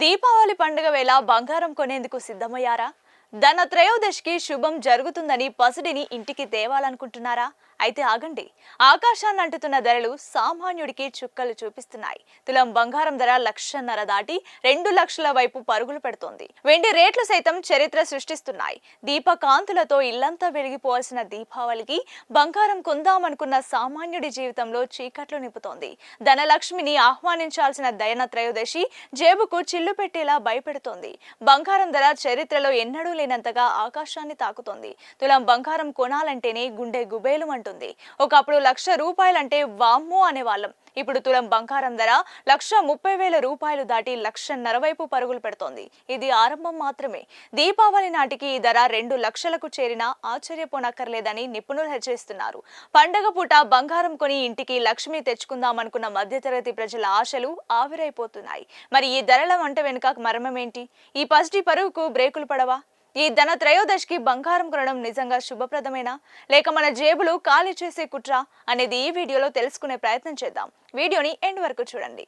దీపావళి పండుగ వేళ బంగారం కొనేందుకు సిద్ధమయ్యారా? ధన త్రయోదశికి శుభం జరుగుతుందని పసిడిని ఇంటికి తేవాలనుకుంటున్నారా? అయితే ఆగండి. ఆకాశాన్ని అంటుతున్న ధరలు సామాన్యుడికి చుక్కలు చూపిస్తున్నాయి. తులం బంగారం ధర లక్షన్నర దాటి రెండు లక్షల వైపు పరుగులు పెడుతోంది. వెండి రేట్లు సైతం చరిత్ర సృష్టిస్తున్నాయి. దీపకాంతులతో ఇల్లంతా వెలిగిపోవాల్సిన దీపావళికి బంగారం కొందామనుకున్న సామాన్యుడి జీవితంలో చీకట్లు నింపుతోంది. ధనలక్ష్మిని ఆహ్వానించాల్సిన దయన త్రయోదశి జేబుకు చిల్లు పెట్టేలా భయపెడుతోంది. బంగారం ధర చరిత్రలో ఎన్నడూ లేనంతగా ఆకాశాన్ని తాకుతోంది. తులం బంగారం కొనాలంటేనే గుండె గుబేలుమంటుంది ఒకప్పుడు లక్ష రూపాయలంటే వామ్మో అనేవాళ్ళం. ఇప్పుడు తులం బంగారం ధర లక్ష ముప్పై వేల రూపాయలు దాటి లక్షన్నర వైపు పరుగులు పెడుతోంది. ఇది ఆరంభం మాత్రమే. దీపావళి నాటికి ఈ ధర రెండు లక్షలకు చేరినా ఆశ్చర్యపోనక్కర్లేదని నిపుణులు హెచ్చరిస్తున్నారు. పండగ పూట బంగారం కొని ఇంటికి లక్ష్మి తెచ్చుకుందామనుకున్న మధ్యతరగతి ప్రజల ఆశలు ఆవిరైపోతున్నాయి. మరి ఈ ధరల వంట వెనుక మర్మమేంటి? ఈ పసిటి పరుగుకు బ్రేకులు పడవా? ఈ ధన త్రయోదశికి బంగారం కొనడం నిజంగా శుభప్రదమేనా? లేక మన జేబులు ఖాళీ చేసే కుట్ర అనేది ఈ వీడియోలో తెలుసుకునే ప్రయత్నం చేద్దాం. వీడియోని ఎండ్ వరకు చూడండి.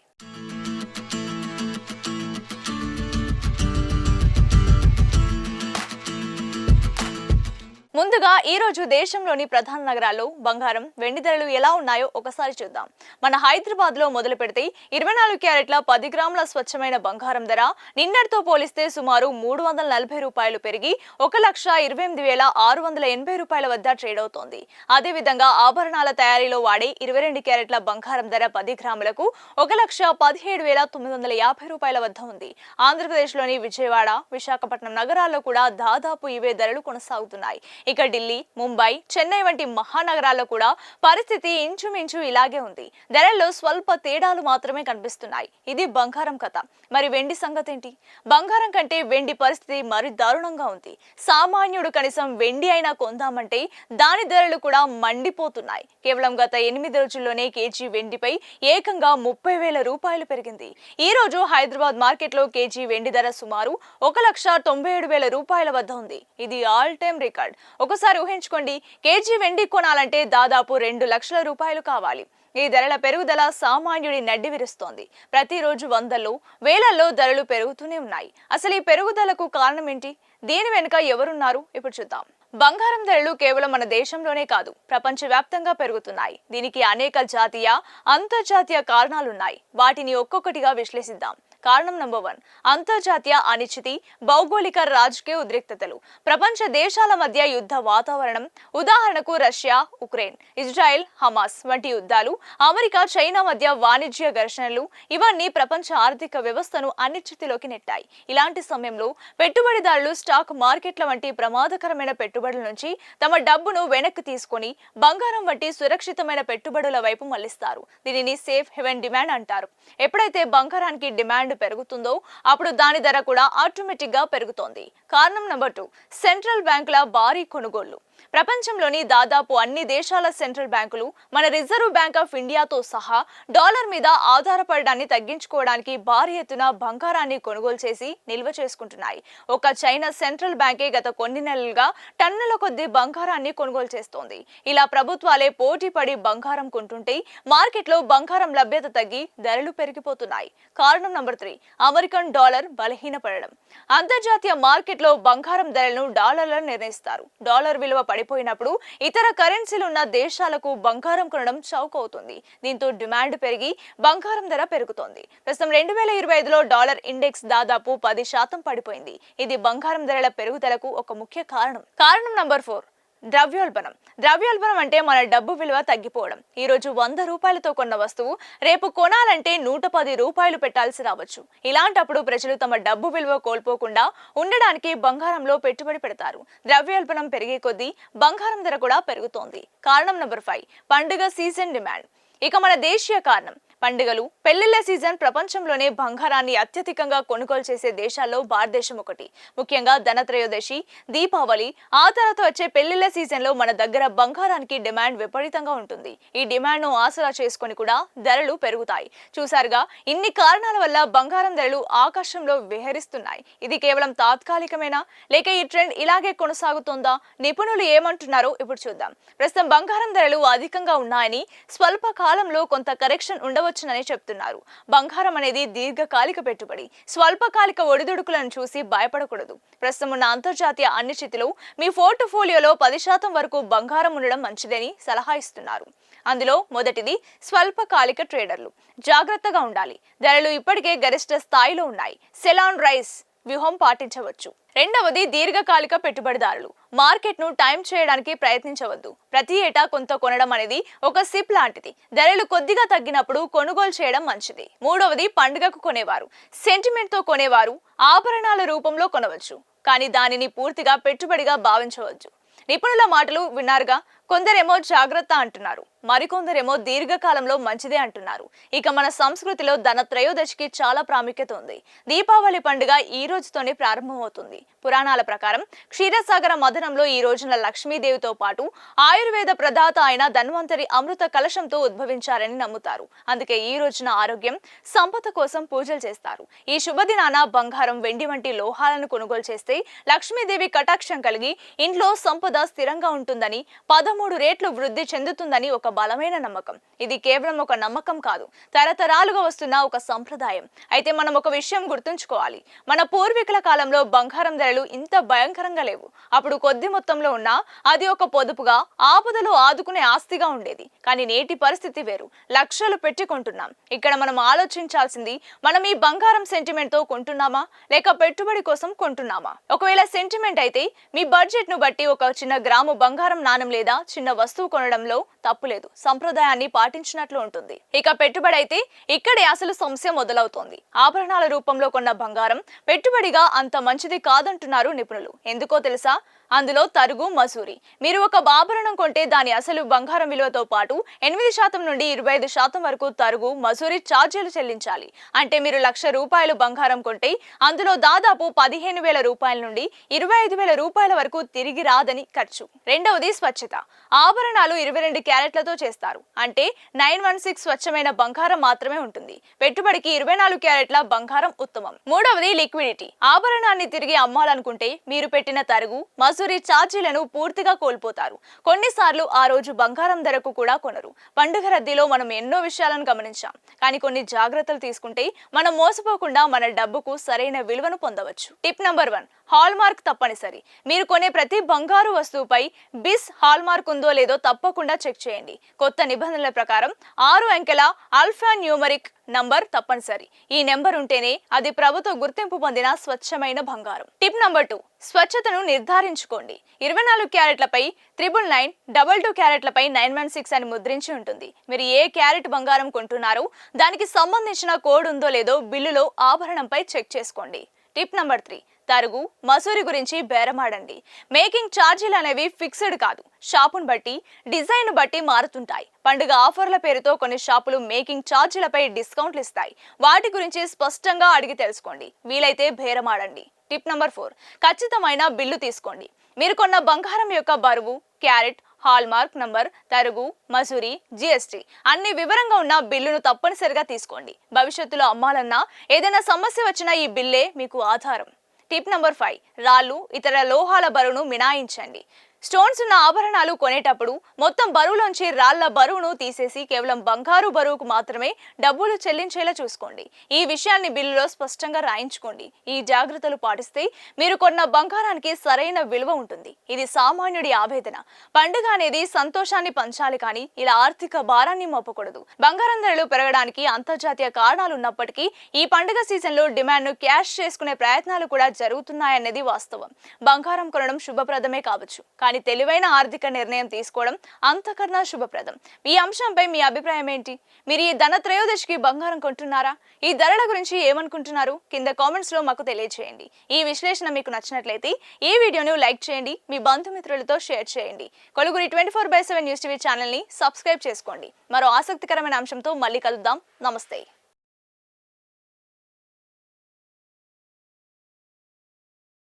ముందుగా ఈ రోజు దేశంలోని ప్రధాన నగరాల్లో బంగారం వెండి ధరలు ఎలా ఉన్నాయో ఒకసారి చూద్దాం. మన హైదరాబాద్లో మొదలు పెడితే ఇరవై నాలుగు క్యారెట్ల పది గ్రాముల స్వచ్ఛమైన బంగారం ధర నిన్నటితో పోలిస్తే సుమారు మూడు వందల నలభై రూపాయలు పెరిగి ఒక లక్ష ఇరవై ఎనిమిది వేల ఆరు వందల ఎనభై రూపాయల వద్ద ట్రేడ్ అవుతోంది. అదేవిధంగా ఆభరణాల తయారీలో వాడే ఇరవై రెండు క్యారెట్ల బంగారం ధర పది గ్రాములకు ఒక లక్ష పదిహేడు వేల తొమ్మిది వందల యాభై రూపాయల వద్ద ఉంది. ఆంధ్రప్రదేశ్లోని విజయవాడ విశాఖపట్నం నగరాల్లో కూడా దాదాపు ఇవే ధరలు కొనసాగుతున్నాయి. ఇక ఢిల్లీ ముంబై చెన్నై వంటి మహానగరాల్లో కూడా పరిస్థితి ఇంచుమించు ఇలాగే ఉంది. ధరల్లో స్వల్ప తేడాలు మాత్రమే కనిపిస్తున్నాయి. ఇది బంగారం కథ. మరి వెండి సంగతి ఏంటి బంగారం కంటే వెండి పరిస్థితి మరి దారుణంగా ఉంది. సామాన్యుడు కనీసం వెండి అయినా కొందామంటే దాని ధరలు కూడా మండిపోతున్నాయి. కేవలం గత ఎనిమిది రోజుల్లోనే కేజీ వెండిపై ఏకంగా ముప్పై వేల రూపాయలు పెరిగింది. ఈ రోజు హైదరాబాద్ మార్కెట్లో కేజీ వెండి ధర సుమారు ఒక లక్ష తొంభై ఏడు వేల రూపాయల వద్ద ఉంది. ఇది ఆల్ టైమ్ రికార్డ్. ఒకసారి ఊహించుకోండి కేజీ వెండి కొనాలంటే దాదాపు రెండు లక్షల రూపాయలు కావాలి. ఈ ధరల పెరుగుదల సామాన్యుడి నడ్డి విరుస్తోంది. ప్రతిరోజు వందల్లో వేలల్లో ధరలు పెరుగుతూనే ఉన్నాయి. అసలు ఈ పెరుగుదలకు కారణం ఏంటి దీని వెనుక ఎవరున్నారు? ఇప్పుడు చూద్దాం. బంగారం ధరలు కేవలం మన దేశంలోనే కాదు ప్రపంచవ్యాప్తంగా పెరుగుతున్నాయి. దీనికి అనేక జాతీయ అంతర్జాతీయ కారణాలున్నాయి. వాటిని ఒక్కొక్కటిగా విశ్లేషిద్దాం. కారణం నంబర్ వన్ అంతర్జాతీయ అనిశ్చితి భౌగోళిక రాజకీయ ఉద్రిక్తతలు. ప్రపంచ దేశాల మధ్య యుద్ధ వాతావరణం ఉదాహరణకు రష్యా ఉక్రెయిన్. ఇజ్రాయెల్ హమాస్ వంటి యుద్ధాలు అమెరికా చైనా మధ్య వాణిజ్య ఘర్షణలు ఇవన్నీ ప్రపంచ ఆర్థిక వ్యవస్థను అనిశ్చితిలోకి నెట్టాయి. ఇలాంటి సమయంలో పెట్టుబడిదారులు స్టాక్ మార్కెట్ల వంటి ప్రమాదకరమైన పెట్టుబడుల నుంచి తమ డబ్బును వెనక్కి తీసుకొని బంగారం వంటి సురక్షితమైన పెట్టుబడుల వైపు మళ్ళిస్తారు దీనిని సేఫ్ హెవెన్ డిమాండ్ అంటారు. ఎప్పుడైతే బంగారానికి డిమాండ్ పెరుగుతుందో అప్పుడు దాని ధర కూడా ఆటోమేటిక్గా పెరుగుతోంది. కారణం నెంబర్ టూ సెంట్రల్ బ్యాంకుల భారీ కొనుగోళ్ళు. ప్రపంచంలోని దాదాపు అన్ని దేశాల సెంట్రల్ బ్యాంకులు మన రిజర్వ్ బ్యాంక్ ఆఫ్ ఇండియాతో సహా డాలర్ మీద ఆధారపడడాన్ని తగ్గించుకోవడానికి భారీ ఎత్తున బంగారాన్ని కొనుగోలు చేసి నిల్వ చేసుకుంటున్నాయి. ఒక చైనా సెంట్రల్ బ్యాంకే గత కొన్ని నెలలుగా టన్నుల కొద్దీ బంగారాన్ని కొనుగోలు చేస్తోంది. ఇలా ప్రభుత్వాలే పోటీ పడి బంగారం కొంటుంటే మార్కెట్లో బంగారం లభ్యత తగ్గి ధరలు పెరిగిపోతున్నాయి. కారణం నంబర్ త్రీ అమెరికన్ డాలర్ బలహీనపడడం. అంతర్జాతీయ మార్కెట్లో బంగారం ధరలను డాలర్లను నిర్ణయిస్తారు. డాలర్ విలువ పడిపోయినప్పుడు ఇతర కరెన్సీలు ఉన్న దేశాలకు బంగారం కొనడం చౌక అవుతుంది దీంతో డిమాండ్ పెరిగి బంగారం ధర పెరుగుతోంది. ప్రస్తుతం రెండు వేల ఇరవై ఐదులో డాలర్ ఇండెక్స్ దాదాపు పది శాతం పడిపోయింది. ఇది బంగారం ధరల పెరుగుదలకు ఒక ముఖ్య కారణం. కారణం నంబర్ ఫోర్ ద్రవ్యోల్బణం. ద్రవ్యోల్బణం అంటే మన డబ్బు విలువ తగ్గిపోవడం. ఈ రోజు వంద రూపాయలతో కొన్న వస్తువు రేపు కొనాలంటే నూట పది రూపాయలు పెట్టాల్సి రావచ్చు. ఇలాంటప్పుడు ప్రజలు తమ డబ్బు విలువ కోల్పోకుండా ఉండడానికి బంగారంలో పెట్టుబడి పెడతారు. ద్రవ్యోల్బణం పెరిగే కొద్దీ బంగారం ధర కూడా పెరుగుతోంది. కారణం నెంబర్ ఫైవ్ పండుగ సీజన్ డిమాండ్. ఇక మన దేశీయ కారణం. పండుగలు. పెళ్ళిళ్ళ సీజన్ ప్రపంచంలోనే బంగారాన్ని అత్యధికంగా కొనుగోలు చేసే దేశాల్లో భారతదేశం ఒకటి. ముఖ్యంగా ధనత్రయోదశి దీపావళి ఆ తర్వాత వచ్చే పెళ్ళిళ్ళ సీజన్లో మన దగ్గర బంగారానికి డిమాండ్ విపరీతంగా ఉంటుంది. ఈ డిమాండ్ను ఆసరా చేసుకొని కూడా ధరలు పెరుగుతాయి. చూసారుగా ఇన్ని కారణాల వల్ల బంగారం ధరలు ఆకాశంలో విహరిస్తున్నాయి. ఇది కేవలం తాత్కాలికమేనా? లేక ఈ ట్రెండ్ ఇలాగే కొనసాగుతుందా? నిపుణులు ఏమంటున్నారో ఇప్పుడు చూద్దాం. ప్రస్తుతం బంగారం ధరలు అధికంగా ఉన్నాయని స్వల్ప కాలంలో కొంత కరెక్షన్ ఉండవచ్చు కొనవచ్చునని చెప్తున్నారు. బంగారం అనేది దీర్ఘకాలిక పెట్టుబడి. స్వల్పకాలిక ఒడిదుడుకులను చూసి భయపడకూడదు. ప్రస్తుతం ఉన్న అంతర్జాతీయ అనిశ్చితిలో మీ పోర్ట్ఫోలియోలో పది శాతం వరకు బంగారం ఉండడం మంచిదని సలహా ఇస్తున్నారు. అందులో మొదటిది స్వల్పకాలిక ట్రేడర్లు. జాగ్రత్తగా ఉండాలి. ధరలు ఇప్పటికే గరిష్ట స్థాయిలో ఉన్నాయి. సెలాన్ రైస్ వ్యూహం పాటించవచ్చు. రెండవది దీర్ఘకాలిక పెట్టుబడిదారులు. మార్కెట్ను టైం చేయడానికి ప్రయత్నించవద్దు. ప్రతి ఏటా కొంత కొనడం అనేది ఒక సిప్ లాంటిది. ధరలు కొద్దిగా తగ్గినప్పుడు కొనుగోలు చేయడం మంచిది. మూడవది పండుగకు కొనేవారు. సెంటిమెంట్తో కొనేవారు ఆభరణాల రూపంలో కొనవచ్చు. కానీ దానిని పూర్తిగా పెట్టుబడిగా భావించవచ్చు నిపుణుల మాటలు విన్నారుగా? కొందరేమో జాగ్రత్త అంటున్నారు. మరికొందరేమో దీర్ఘకాలంలో మంచిదే అంటున్నారు. ఇక మన సంస్కృతిలో ధన త్రయోదశికి చాలా ప్రాముఖ్యత ఉంది. దీపావళి పండుగ ఈ రోజుతోనే ప్రారంభమవుతుంది. పురాణాల ప్రకారం క్షీరసాగర మదనంలో ఈ రోజున లక్ష్మీదేవితో పాటు ఆయుర్వేద ప్రదాత అయిన ధన్వంతరి అమృత కలశంతో ఉద్భవించారని నమ్ముతారు. అందుకే ఈ రోజున ఆరోగ్యం సంపద కోసం పూజలు చేస్తారు. ఈ శుభదినాన బంగారం వెండి వంటి లోహాలను కొనుగోలు చేస్తే లక్ష్మీదేవి కటాక్షం కలిగి ఇంట్లో సంపద స్థిరంగా ఉంటుందని పదమూడు రేట్లు వృద్ధి చెందుతుందని ఒక బలమైన నమ్మకం. ఇది కేవలం ఒక నమ్మకం కాదు. తరతరాలుగా వస్తున్న ఒక సంప్రదాయం. అయితే మనం ఒక విషయం గుర్తుంచుకోవాలి. మన పూర్వీకుల కాలంలో బంగారం ధరలు ఇంత భయంకరంగా లేవు. అప్పుడు కొద్ది మొత్తంలో ఉన్నా అది ఒక పొదుపుగా ఆపదలో ఆదుకునే ఆస్తిగా ఉండేది. కానీ నేటి పరిస్థితి వేరు. లక్షలు పెట్టి కొంటున్నాం ఇక్కడ మనం ఆలోచించాల్సింది మనం ఈ బంగారం సెంటిమెంట్తో కొంటున్నామా? లేక పెట్టుబడి కోసం కొంటున్నామా? ఒకవేళ సెంటిమెంట్ అయితే మీ బడ్జెట్ను బట్టి ఒక చిన్న గ్రాము బంగారం నాణం లేదా చిన్న వస్తువు కొనడంలో తప్పు లేదు సంప్రదాయాన్ని పాటించినట్లు ఉంటుంది. ఇక పెట్టుబడి అయితే ఇక్కడే అసలు సమస్య మొదలవుతోంది. ఆభరణాల రూపంలో కొన్న బంగారం పెట్టుబడిగా అంత మంచిది కాదంటున్నారు నిపుణులు. ఎందుకో తెలుసా? అందులో తరుగు మసూరి. మీరు ఒక ఆభరణం కొంటే దాని అసలు బంగారం విలువతో పాటు ఎనిమిది శాతం నుండి ఇరవై ఐదు శాతం వరకు తరుగు మసూరి ఛార్జీలు చెల్లించాలి. అంటే మీరు లక్ష రూపాయలు బంగారం కొంటే అందులో దాదాపు పదిహేను వేల రూపాయల నుండి ఇరవై ఐదు వేల రూపాయల వరకు తిరిగి రాదని ఖర్చు. రెండవది స్వచ్ఛత. ఆభరణాలు ఇరవై రెండు క్యారెట్లతో చేస్తారు. అంటే నైన్ వన్ సిక్స్ స్వచ్ఛమైన బంగారం మాత్రమే ఉంటుంది. పెట్టుబడికి ఇరవై నాలుగు క్యారెట్ల బంగారం ఉత్తమం. మూడవది లిక్విడిటీ. ఆభరణాన్ని తిరిగి అమ్మాలనుకుంటే మీరు పెట్టిన తరుగు మసూరి ఛార్జీలను పూర్తిగా కోల్పోతారు. కొన్నిసార్లు ఆ రోజు బంగారం ధరకు కూడా కొనరు. పండుగ రద్దీలో మనం ఎన్నో విషయాలను గమనించాం. కానీ కొన్ని జాగ్రత్తలు తీసుకుంటే మనం మోసపోకుండా మన డబ్బుకు సరైన విలువను పొందవచ్చు. Tip number one hallmark తప్పనిసరి. మీరు కొనే ప్రతి బంగారు వస్తువుపై బిస్ హాల్ మార్క్ ఉందో లేదో తప్పకుండా చెక్ చేయండి. కొత్త నిబంధనల ప్రకారం ఆరు అంకెల ఆల్ఫా న్యూమరిక్ నంబర్ తప్పనిసరి. ఈ నెంబర్ ఉంటేనే అది ప్రభుత్వ గుర్తింపు పొందిన స్వచ్ఛమైన బంగారం. టిప్ నంబర్ టూ స్వచ్ఛతను నిర్ధారించుకోండి. ఇరవై నాలుగు క్యారెట్లపై త్రిబుల్ నైన్ డబల్ టూ క్యారెట్లపై నైన్ వన్ సిక్స్ అని ముద్రించి ఉంటుంది. మీరు ఏ క్యారెట్ బంగారం కొంటున్నారో దానికి సంబంధించిన కోడ్ ఉందో లేదో బిల్లులో ఆభరణంపై చెక్ చేసుకోండి. టిప్ నంబర్ త్రీ తరుగు మసూరి గురించి బేరమాడండి. మేకింగ్ ఛార్జీలు అనేవి ఫిక్స్డ్ కాదు. షాపును బట్టి డిజైన్ బట్టి మారుతుంటాయి. పండుగ ఆఫర్ల పేరుతో కొన్ని షాపులు మేకింగ్ ఛార్జీలపై డిస్కౌంట్లు ఇస్తాయి. వాటి గురించి స్పష్టంగా అడిగి తెలుసుకోండి. వీలైతే బేరమాడండి. Tip number four. ఖచ్చితమైన బిల్లు తీసుకోండి. మీరు కొన్న బంగారం యొక్క బరువు క్యారెట్ హాల్ మార్క్ నంబర్ తరుగు మసూరి జిఎస్టి అన్ని వివరంగా ఉన్న బిల్లును తప్పనిసరిగా తీసుకోండి. భవిష్యత్తులో అమ్మాలన్నా ఏదైనా సమస్య వచ్చినా ఈ బిల్లే మీకు ఆధారం. టిప్ నంబర్ ఫైవ్ రాళ్ళు ఇతర లోహాల బరువును మినాయించండి. స్టోన్స్ ఉన్న ఆభరణాలు కొనేటప్పుడు మొత్తం బరువులోంచి రాళ్ళ బరువును తీసేసి కేవలం బంగారు బరువుకు మాత్రమే డబ్బులు చెల్లించేలా చూసుకోండి. ఈ విషయాన్ని బిల్లులో స్పష్టంగా రాయించుకోండి. ఈ జాగ్రత్తలు పాటిస్తే మీరు కొన్న బంగారానికి సరైన విలువ ఉంటుంది. ఇది సామాన్యుడి ఆవేదన. పండుగ అనేది సంతోషాన్ని పంచాలి కానీ ఇలా ఆర్థిక భారాన్ని మోపకూడదు. బంగారం ధరలు పెరగడానికి అంతర్జాతీయ కారణాలు ఉన్నప్పటికీ ఈ పండుగ సీజన్లో డిమాండ్ను క్యాష్ చేసుకునే ప్రయత్నాలు కూడా జరుగుతున్నాయన్నది వాస్తవం. బంగారం కొనడం శుభప్రదమే కావచ్చు. కానీ తెలివైన ఆర్థిక నిర్ణయం తీసుకోవడం అంతకన్నా శుభప్రదం. ఈ అంశంపై మీ అభిప్రాయం ఏంటి? మీరు ఈ ధన త్రయోదశికి బంగారం కొంటున్నారా? ఈ ధరల గురించి ఏమనుకుంటున్నారు? కింద కామెంట్స్లో మాకు తెలియజేయండి ఈ విశ్లేషణ మీకు నచ్చినట్లయితే ఈ వీడియోను లైక్ చేయండి మీ బంధుమిత్రులతో షేర్ చేయండి. కొలుగురి twenty four by seven news TV ఛానల్ని సబ్స్క్రైబ్ చేసుకోండి. మరో ఆసక్తికరమైన అంశంతో మళ్ళీ కలుద్దాం. నమస్తే.